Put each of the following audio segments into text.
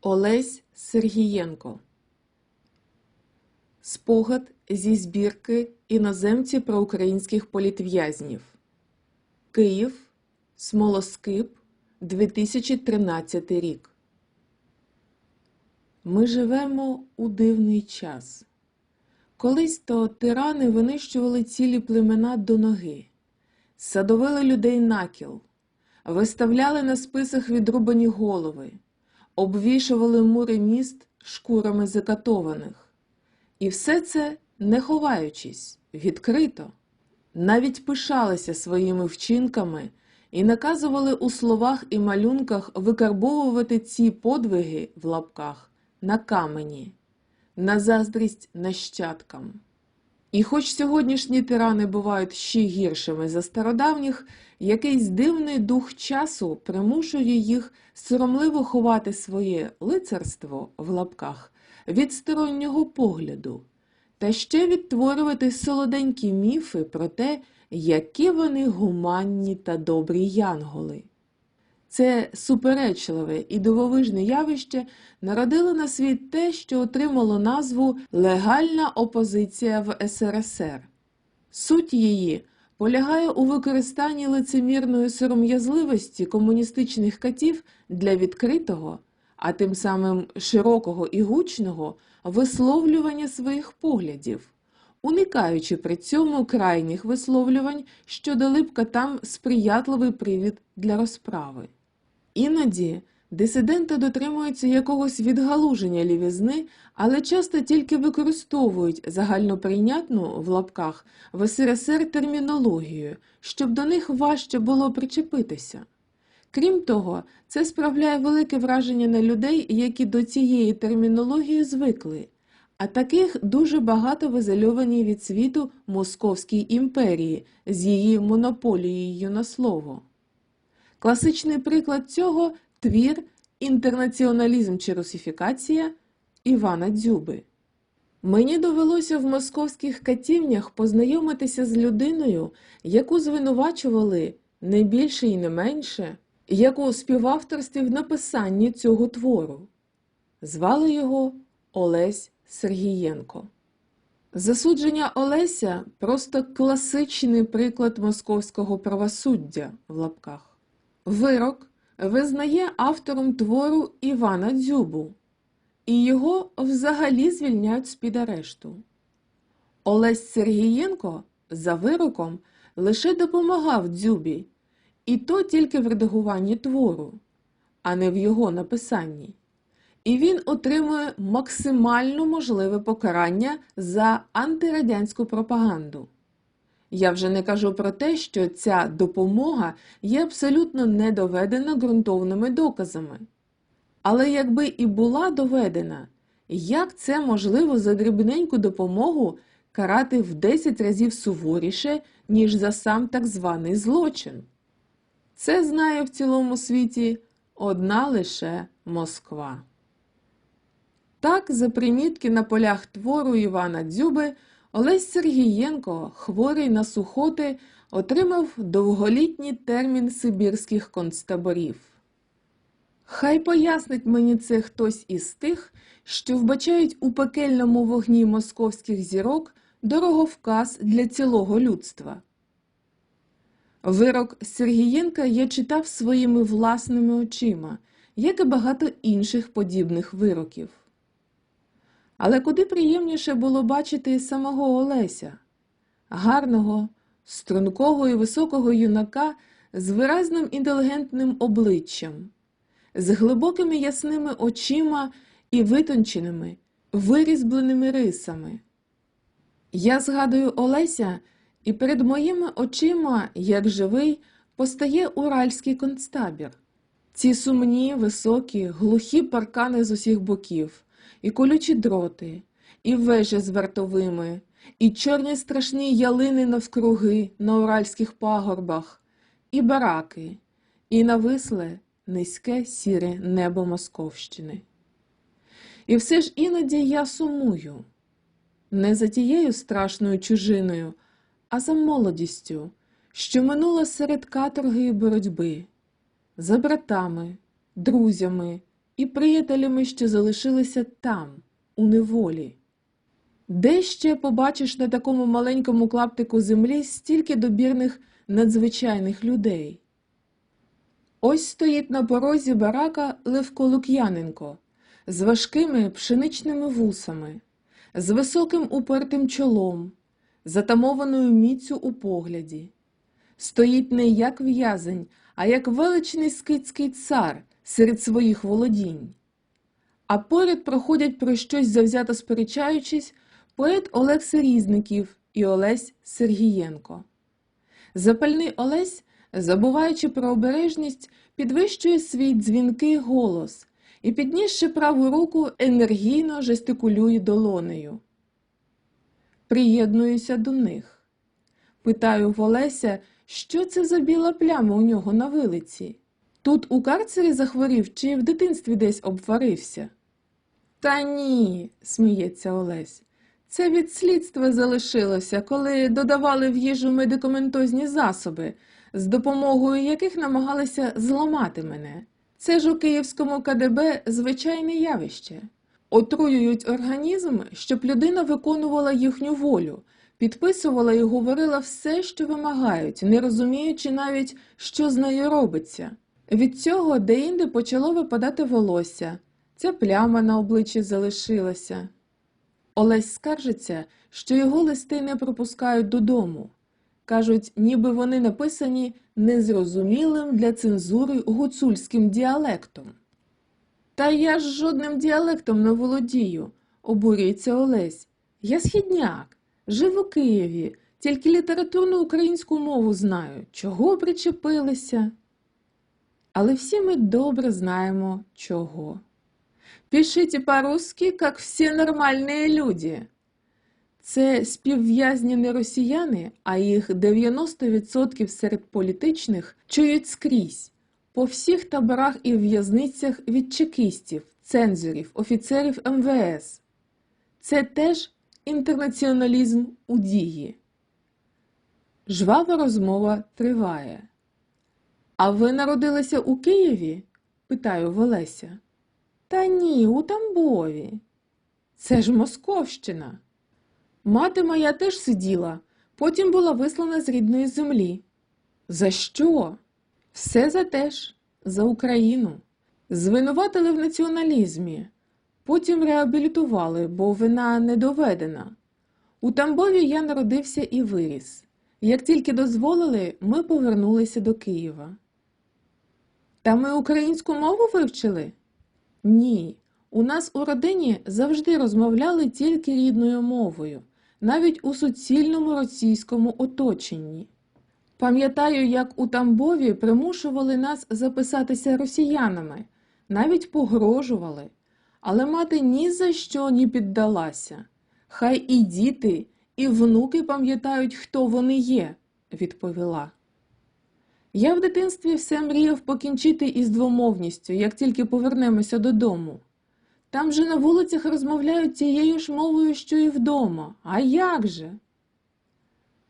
Олесь Сергієнко. Спогад зі збірки Іноземці про українських політв'язнів Київ. Смолоскип. 2013 рік. Ми живемо у дивний час. Колись то тирани винищували цілі племена до ноги, садовили людей накіл, виставляли на списах відрубані голови, обвішували мури міст шкурами закатованих. І все це не ховаючись, відкрито, навіть пишалися своїми вчинками і наказували у словах і малюнках викарбовувати ці подвиги в лапках на камені, на заздрість нащадкам. І хоч сьогоднішні тирани бувають ще гіршими за стародавніх, якийсь дивний дух часу примушує їх соромливо ховати своє лицарство в лапках від стороннього погляду, та ще відтворювати солоденькі міфи про те, які вони гуманні та добрі янголи. Це суперечливе і дивовижне явище народило на світ те, що отримало назву легальна опозиція в СРСР. Суть її полягає у використанні лицемірної сором'язливості комуністичних катів для відкритого, а тим самим широкого і гучного висловлювання своїх поглядів, уникаючи при цьому крайніх висловлювань, що дали б катам сприятливий привід для розправи. Іноді дисиденти дотримуються якогось відгалуження лівізни, але часто тільки використовують загальноприйнятну в лапках в СРСР термінологію, щоб до них важче було причепитися. Крім того, це справляє велике враження на людей, які до цієї термінології звикли, а таких дуже багато в від світу Московській імперії з її монополією на слово. Класичний приклад цього твір Інтернаціоналізм чи русифікація Івана Дзюби. Мені довелося в московських катівнях познайомитися з людиною, яку звинувачували не більше і не менше, як у співавторстві в написанні цього твору. Звали його Олесь Сергієнко. Засудження Олеся просто класичний приклад московського правосуддя в лапках. Вирок визнає автором твору Івана Дзюбу, і його взагалі звільняють з-під арешту. Олесь Сергієнко за вироком лише допомагав Дзюбі, і то тільки в редагуванні твору, а не в його написанні. І він отримує максимально можливе покарання за антирадянську пропаганду. Я вже не кажу про те, що ця допомога є абсолютно недоведена ґрунтовними доказами. Але якби і була доведена, як це можливо за дрібненьку допомогу карати в 10 разів суворіше, ніж за сам так званий злочин? Це знає в цілому світі одна лише Москва. Так, за примітки на полях твору Івана Дзюби, Олесь Сергієнко, хворий на сухоти, отримав довголітній термін сибірських концтаборів. Хай пояснить мені це хтось із тих, що вбачають у пекельному вогні московських зірок дороговказ для цілого людства. Вирок Сергієнка я читав своїми власними очима, як і багато інших подібних вироків. Але куди приємніше було бачити самого Олеся, гарного, стрункого і високого юнака з виразним інтелігентним обличчям, з глибокими ясними очима і витонченими, вирізбленими рисами. Я згадую Олеся, і перед моїми очима, як живий, постає уральський концтабір. Ці сумні, високі, глухі паркани з усіх боків, і колючі дроти, і вежі з вартовими, і чорні страшні ялини навкруги на уральських пагорбах, і бараки, і нависле низьке сіре небо Московщини. І все ж іноді я сумую не за тією страшною чужиною, а за молодістю, що минула серед каторги і боротьби, за братами, друзями, і приятелями, що залишилися там, у неволі. Де ще побачиш на такому маленькому клаптику землі стільки добірних надзвичайних людей? Ось стоїть на порозі барака Левко Лук'яненко з важкими пшеничними вусами, з високим упертим чолом, затамованою міцю у погляді. Стоїть не як в'язень, а як величний скитський цар серед своїх володінь. А поряд проходять про щось завзято сперечаючись поет Олег Серізників і Олесь Сергієнко. Запальний Олесь, забуваючи про обережність, підвищує свій дзвінкий голос і, піднісши праву руку, енергійно жестикулює долонею. Приєднуюся до них. Питаю в Олеся, що це за біла пляма у нього на вилиці? Тут у карцері захворів чи в дитинстві десь обварився? Та ні, сміється Олесь. Це від слідства залишилося, коли додавали в їжу медикаментозні засоби, з допомогою яких намагалися зламати мене. Це ж у київському КДБ звичайне явище. Отруюють організм, щоб людина виконувала їхню волю, підписувала і говорила все, що вимагають, не розуміючи навіть, що з нею робиться. Від цього деінде почало випадати волосся, ця пляма на обличчі залишилася. Олесь скаржиться, що його листи не пропускають додому. Кажуть, ніби вони написані незрозумілим для цензури гуцульським діалектом. Та я ж жодним діалектом не володію, обурюється Олесь. Я східняк, жив у Києві, тільки літературну українську мову знаю. Чого причепилися? Але всі ми добре знаємо, чого. Пишите по-русски, как всі нормальні люди. Це співв'язні не росіяни, а їх 90% серед політичних чують скрізь, по всіх таборах і в'язницях від чекістів, цензорів, офіцерів МВС. Це теж інтернаціоналізм у дії. Жвава розмова триває. А ви народилися у Києві? питаю в Олеся. Та ні, у Тамбові. Це ж Московщина. Мати моя теж сиділа, потім була вислана з рідної землі. За що? Все за те ж, за Україну. Звинуватили в націоналізмі, потім реабілітували, бо вина не доведена. У Тамбові я народився і виріс. Як тільки дозволили, ми повернулися до Києва. Та ми українську мову вивчили? Ні. У нас у родині завжди розмовляли тільки рідною мовою, навіть у суцільному російському оточенні. Пам'ятаю, як у Тамбові примушували нас записатися росіянами, навіть погрожували, але мати ні за що не піддалася. Хай і діти, і внуки пам'ятають, хто вони є, відповіла. Я в дитинстві все мріяв покінчити із двомовністю, як тільки повернемося додому. Там же на вулицях розмовляють тією ж мовою, що і вдома. А як же?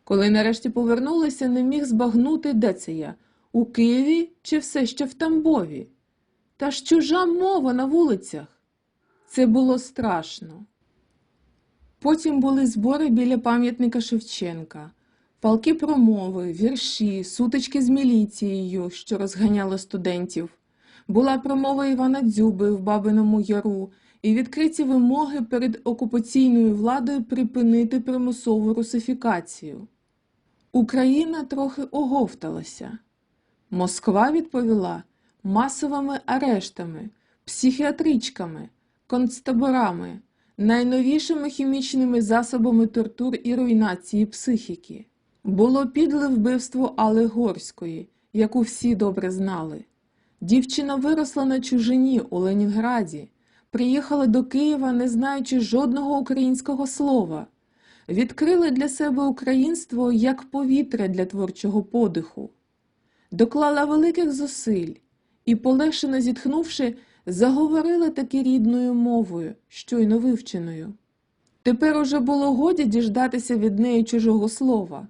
Коли нарешті повернулися, не міг збагнути, де це я у Києві чи все ще в Тамбові. Та ж чужа мова на вулицях. Це було страшно. Потім були збори біля пам'ятника Шевченка, палки промови, вірші, сутички з міліцією, що розганяли студентів. Була промова Івана Дзюби в Бабиному Яру і відкриті вимоги перед окупаційною владою припинити примусову русифікацію. Україна трохи оговталася. Москва відповіла масовими арештами, психіатричками, концтаборами, найновішими хімічними засобами тортур і руйнації психіки. Було підле вбивство Алли Горської, яку всі добре знали. Дівчина виросла на чужині у Ленінграді, приїхала до Києва, не знаючи жодного українського слова, відкрила для себе українство як повітря для творчого подиху, доклала великих зусиль і, полегшено зітхнувши, заговорила таки рідною мовою, щойно вивченою. Тепер уже було годі діждатися від неї чужого слова.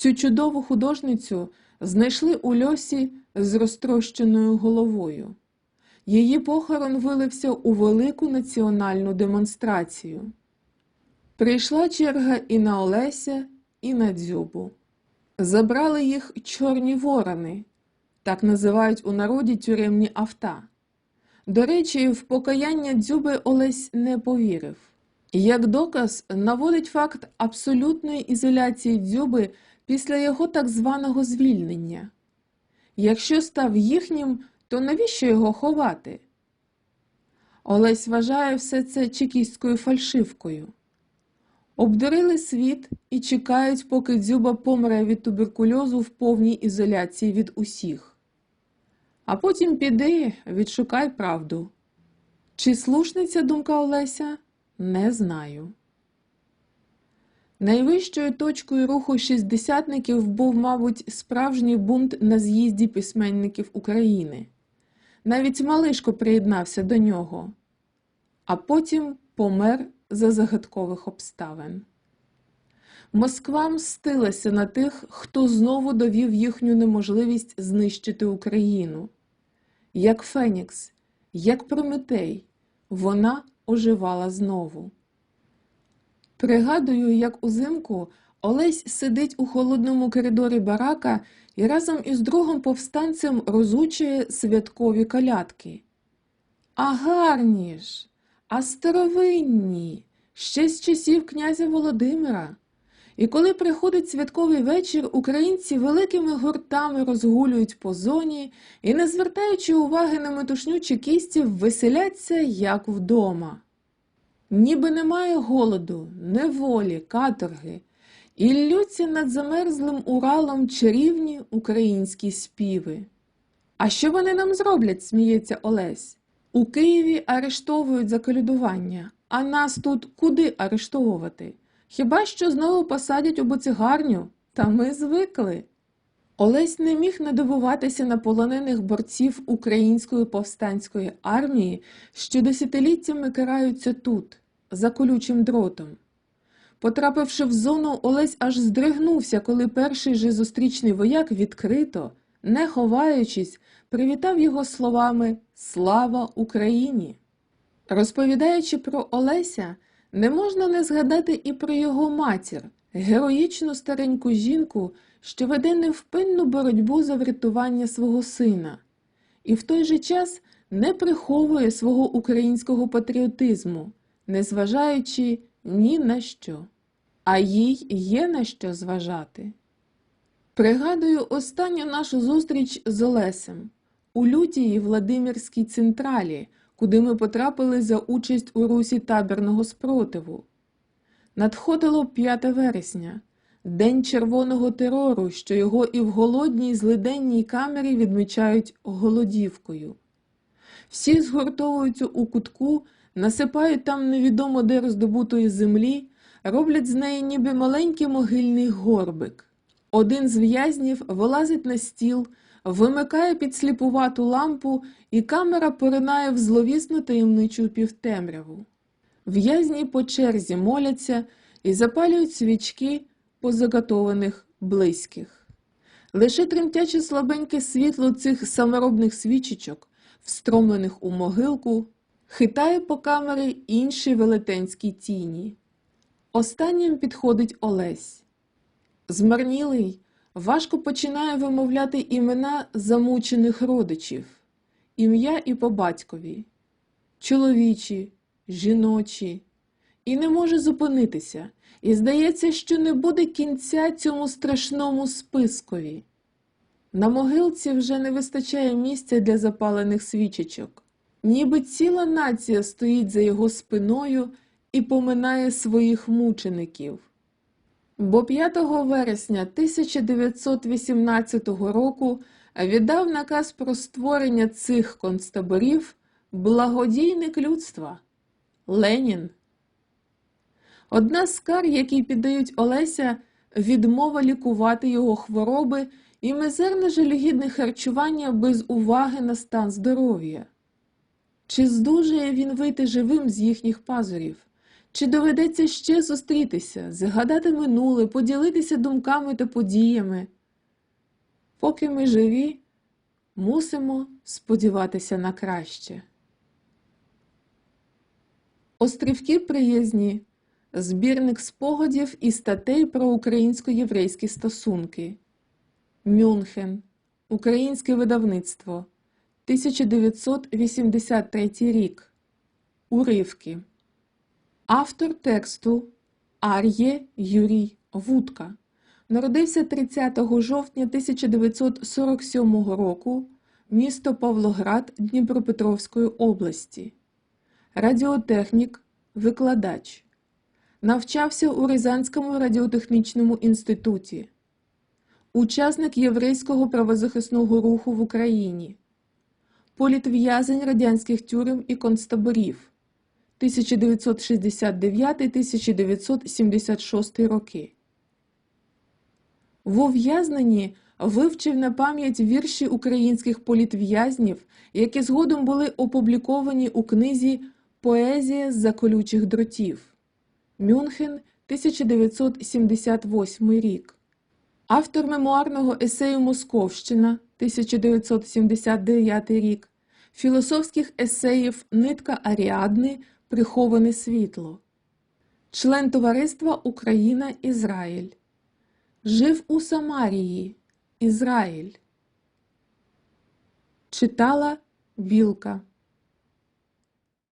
Цю чудову художницю знайшли у льосі з розтрощеною головою. її похорон вилився у велику національну демонстрацію. Прийшла черга і на Олеся, і на Дзюбу. Забрали їх чорні ворони, так називають у народі тюремні авта. До речі, в покаяння Дзюби Олесь не повірив. Як доказ наводить факт абсолютної ізоляції Дзюби після його так званого звільнення. Якщо став їхнім, то навіщо його ховати? Олесь вважає все це чекістською фальшивкою. Обдурили світ і чекають, поки дзюба помре від туберкульозу в повній ізоляції від усіх. А потім піди, відшукай правду. Чи слушниця думка Олеся? Не знаю. Найвищою точкою руху шістдесятників був, мабуть, справжній бунт на з'їзді письменників України. Навіть Малишко приєднався до нього, а потім помер за загадкових обставин. Москва мстилася на тих, хто знову довів їхню неможливість знищити Україну. Як Фенікс, як Прометей, вона оживала знову. Пригадую, як узимку Олесь сидить у холодному коридорі барака і разом із другом повстанцем розучує святкові калятки. А гарні ж, а старовинні, ще з часів князя Володимира. І коли приходить святковий вечір, українці великими гуртами розгулюють по зоні і, не звертаючи уваги на метушню чекістів, веселяться, як вдома. Ніби немає голоду, неволі, каторги, і ллються над замерзлим Уралом чарівні українські співи. А що вони нам зроблять? сміється Олесь. У Києві арештовують за колядування, а нас тут куди арештовувати? Хіба що знову посадять у буцигарню? Та ми звикли. Олесь не міг надивуватися на полонених борців української повстанської армії, що десятиліттями караються тут, за колючим дротом. Потрапивши в зону, Олесь аж здригнувся, коли перший же зустрічний вояк відкрито, не ховаючись, привітав його словами Слава Україні! Розповідаючи про Олеся, не можна не згадати і про його матір, героїчну стареньку жінку, що веде невпинну боротьбу за врятування свого сина, і в той же час не приховує свого українського патріотизму, незважаючи ні на що, а їй є на що зважати. Пригадую останню нашу зустріч з Олесем у лютій Владимирській централі, куди ми потрапили за участь у русі табірного спротиву. Надходило 5 вересня, день червоного терору, що його і в голодній злиденній камері відмічають голодівкою. Всі згуртовуються у кутку, насипають там невідомо де роздобутої землі, роблять з неї ніби маленький могильний горбик. Один з в'язнів вилазить на стіл, вимикає підсліпувату лампу, і камера поринає в зловісну таємничу півтемряву. В'язні по черзі моляться і запалюють свічки по заготованих близьких. Лише тремтяче слабеньке світло цих саморобних свічечок, встромлених у могилку, хитає по камері інші велетенські тіні. Останнім підходить Олесь. Змарнілий, важко починає вимовляти імена замучених родичів, ім'я і по батькові, чоловічі, жіночі, і не може зупинитися, і здається, що не буде кінця цьому страшному спискові. На могилці вже не вистачає місця для запалених свічечок, ніби ціла нація стоїть за його спиною і поминає своїх мучеників. Бо 5 вересня 1918 року віддав наказ про створення цих концтаборів благодійник людства Ленін. Одна з кар, які піддають Олеся, відмова лікувати його хвороби і мизерне жалюгідне харчування без уваги на стан здоров'я. Чи здужає він вийти живим з їхніх пазурів? Чи доведеться ще зустрітися, згадати минуле, поділитися думками та подіями? Поки ми живі, Мусимо сподіватися на краще. Острівки приязні. Збірник спогадів і статей про українсько-єврейські стосунки. Мюнхен. Українське видавництво. 1983 рік. Уривки. Автор тексту Ар'є Юрій Вудка. Народився 30 жовтня 1947 року. Місто Павлоград Дніпропетровської області. Радіотехнік, викладач. Навчався у Рязанському радіотехнічному інституті. Учасник єврейського правозахисного руху в Україні. Політв'язень радянських тюрем і концтаборів 1969-1976 роки. В ув'язненні вивчив на пам'ять вірші українських політв'язнів, які згодом були опубліковані у книзі Поезія з-за колючих дротів. Мюнхен, 1978 рік. Автор мемуарного есею Московщина, 1979 рік. Філософських есеїв Нитка Аріадни Приховане світло. Член товариства Україна Ізраїль. Жив у Самарії, Ізраїль. Читала Білка.